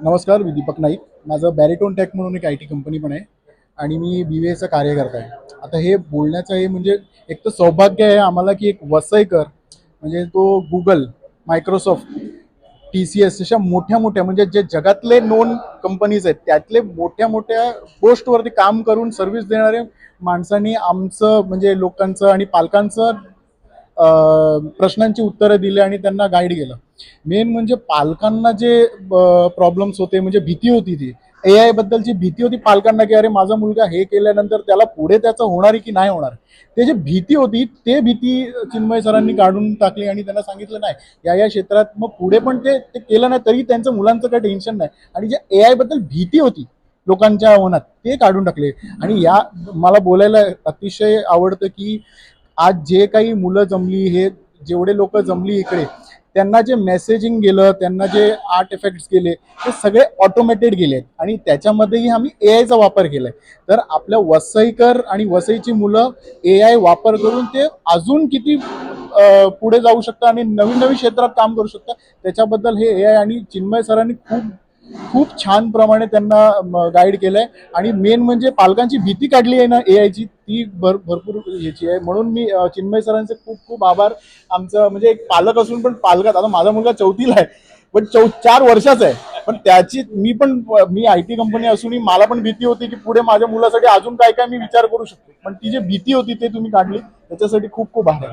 नमस्कार मी दीपक नाईक. माझं बॅरिटोन टॅक म्हणून एक आय टी कंपनी पण आहे आणि मी बी व्ही एचं कार्यकर्ता आहे. आता हे बोलण्याचं हे म्हणजे एक तर सौभाग्य आहे आम्हाला की एक वसईकर म्हणजे तो Google Microsoft T C S अशा मोठ्या मोठ्या म्हणजे जे जगातले नोन कंपनीज आहेत त्यातले मोठ्या मोठ्या पोस्टवरती काम करून सर्व्हिस देणारे माणसांनी आमचं म्हणजे लोकांचं आणि पालकांचं प्रश्नांची उत्तरं दिली आणि त्यांना गाईड केलं. मेन म्हणजे पालकांना जे प्रॉब्लेम्स होते म्हणजे भीती होती ती ए आय बद्दलची भीती होती पालकांना की अरे माझा मुलगा हे केल्यानंतर त्याला पुढे त्याचं होणार आहे की नाही होणार? ते जी भीती होती ते भीती चिन्मय सरांनी काढून टाकली आणि त्यांना सांगितलं नाही. या या क्षेत्रात मग पुढे पण ते ते केलं नाही तरी त्यांचं मुलांचं काही टेन्शन नाही. आणि जे ए आयबद्दल भीती होती लोकांच्या मनात ते काढून टाकले. आणि या मला बोलायला अतिशय आवडतं की आज जे काही मुलं जमली हे जेवढे लोक जमली इकडे त्यांना जे मेसेजिंग गेलं त्यांना जे आर्ट इफेक्ट्स गेले ते सगळे ऑटोमेटेड गेले आहेत आणि त्याच्यामध्येही आम्ही ए आयचा वापर केलाय. तर आपल्या वसईकर आणि वसईची मुलं ए आय वापर करून ते अजून किती पुढे जाऊ शकतं आणि नवीन नवीन क्षेत्रात काम करू शकतात त्याच्याबद्दल हे ए आय आणि चिन्मय सरांनी खूप खूप छान प्रमाणे त्यांना गाईड केलंय. आणि मेन म्हणजे पालकांची भीती काढली आहे ना ए आयची ती भर भरपूर याची आहे. म्हणून मी चिन्मय सरांचे खूप खूप आभार. आमचं म्हणजे एक पालक असून पण पालकात आता माझा मुलगा चौथीला आहे पण चौ चार वर्षाचा आहे. पण त्याची मी पण मी आय टी कंपनी असूनही मला पण भीती होती की पुढे माझ्या मुलासाठी अजून काय काय मी विचार करू शकतो. पण ती जी भीती होती ते तुम्ही काढली. त्याच्यासाठी खूप खूप आभार.